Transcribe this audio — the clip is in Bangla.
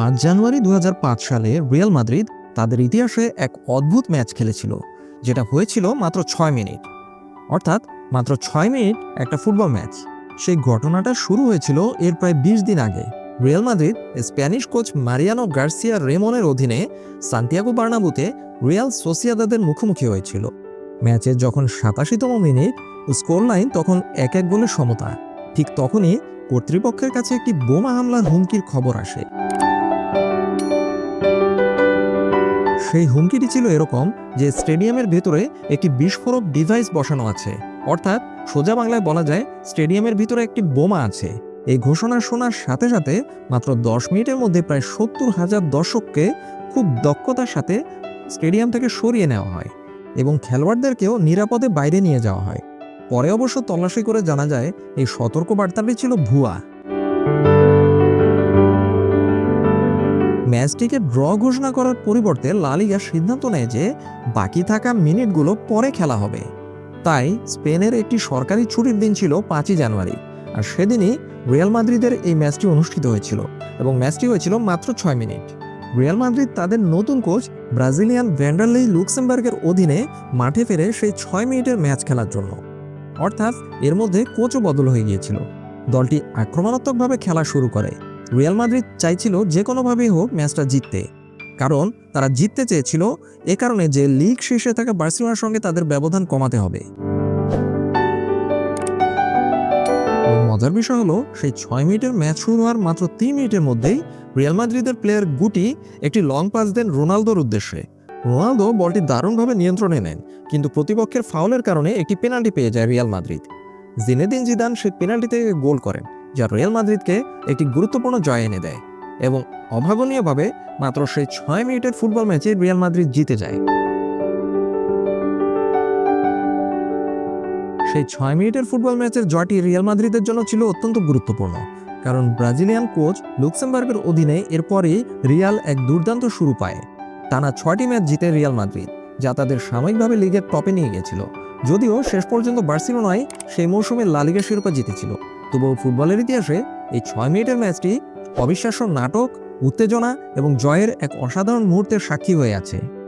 পাঁচ জানুয়ারি দু হাজার পাঁচ সালে রিয়াল মাদ্রিদ তাদের ইতিহাসে এক অদ্ভুত ম্যাচ খেলেছিল, যেটা হয়েছিল মাত্র ছয় মিনিট। অর্থাৎ মাত্র ছয় মিনিট একটা ফুটবল ম্যাচ। সেই ঘটনাটা শুরু হয়েছিল এর প্রায় বিশ দিন আগে। Real Madrid Spanish coach Mariano Garcia রেমনের অধীনে সান্তিয়াগো বার্নাবুতে রিয়াল সোসিয়াদাদের মুখোমুখি হয়েছিল। ম্যাচের যখন সাতাশিতম মিনিট স্কোর লাইন তখন এক এক গোলের সমতা। ঠিক তখনই কর্তৃপক্ষের কাছে একটি বোমা হামলার হুমকির খবর আসে। সেই হুমকিটি ছিল এরকম যে স্টেডিয়ামের ভেতরে একটি বিস্ফোরক ডিভাইস বসানো আছে। অর্থাৎ সোজা বাংলায় বলা যায় স্টেডিয়ামের ভিতরে একটি বোমা আছে। এই ঘোষণা শোনার সাথে সাথে মাত্র দশ মিনিটের মধ্যে প্রায় সত্তর হাজার দর্শককে খুব দক্ষতার সাথে স্টেডিয়াম থেকে সরিয়ে নেওয়া হয় এবং খেলোয়াড়দেরকেও নিরাপদে বাইরে নিয়ে যাওয়া হয়। পরে অবশ্য তল্লাশি করে জানা যায় এই সতর্ক বার্তাটি ছিল ভুয়া। ম্যাচটিকে ড্র ঘোষণা করার পরিবর্তে লালিগা সিদ্ধান্ত নেয় যে বাকি থাকা মিনিটগুলো পরে খেলা হবে। তাই স্পেনের একটি সরকারি ছুটির দিন ছিল পাঁচই জানুয়ারি, আর সেদিনই রিয়াল মাদ্রিদের এই ম্যাচটি অনুষ্ঠিত হয়েছিল এবং ম্যাচটি হয়েছিল মাত্র ছয় মিনিট। রিয়াল মাদ্রিদ তাদের নতুন কোচ ব্রাজিলিয়ান ভ্যান্ডারলেই লুক্সেমবার্গের অধীনে মাঠে ফেরে সেই ছয় মিনিটের ম্যাচ খেলার জন্য। অর্থাৎ এর মধ্যে কোচও বদল হয়ে গিয়েছিল। দলটি আক্রমণাত্মকভাবে খেলা শুরু করে। রিয়াল মাদ্রিদ চাইছিল যে কোনোভাবেই হোক ম্যাচটা জিততে। কারণ তারা জিততে চেয়েছিল এ কারণে যে লিগ শীর্ষে থাকা বার্সেলোনার সঙ্গে তাদের ব্যবধান কমাতে হবে। মজার বিষয় হলো, সেই ছয় মিনিটের ম্যাচ শুরু হওয়ার মাত্র তিন মিনিটের মধ্যেই রিয়াল মাদ্রিদের প্লেয়ার গুটি একটি লং পাস দেন রোনালদোর উদ্দেশ্যে। রোনালদো বলটি দারুণভাবে নিয়ন্ত্রণে নেন, কিন্তু প্রতিপক্ষের ফাউলের কারণে একটি পেনাল্টি পেয়ে যায় রিয়াল মাদ্রিদ। জিনেদিন জিদান সেই পেনাল্টি থেকে গোল করেন। যা রিয়াল মাদ্রিদকে একটি গুরুত্বপূর্ণ জয় এনে দেয় এবং অভাবনীয়ভাবে মাত্র সেই ছয় মিনিটের ফুটবল ম্যাচে রিয়াল মাদ্রিদ জিতে যায়। সেই ছয় মিনিটের ফুটবল ম্যাচের জয়টি রিয়াল মাদ্রিদের জন্য ছিল অত্যন্ত গুরুত্বপূর্ণ, কারণ ব্রাজিলিয়ান কোচ লুক্সেমবার্গের অধীনে এরপরই রিয়াল এক দুর্দান্ত শুরু পায়। টানা ছয়টি ম্যাচ জিতে রিয়াল মাদ্রিদ, যা তাদের সাময়িকভাবে লিগের টপে নিয়ে গেছিল যদিও শেষ পর্যন্ত বার্সেলোনায় সেই মৌসুমে লালিগা শিরোপা জিতেছিল। তবুও ফুটবলের ইতিহাসে এই ছয় মিনিটের ম্যাচটি অবিশ্বাস্য নাটক, উত্তেজনা এবং জয়ের এক অসাধারণ মুহূর্তের সাক্ষী হয়ে আছে।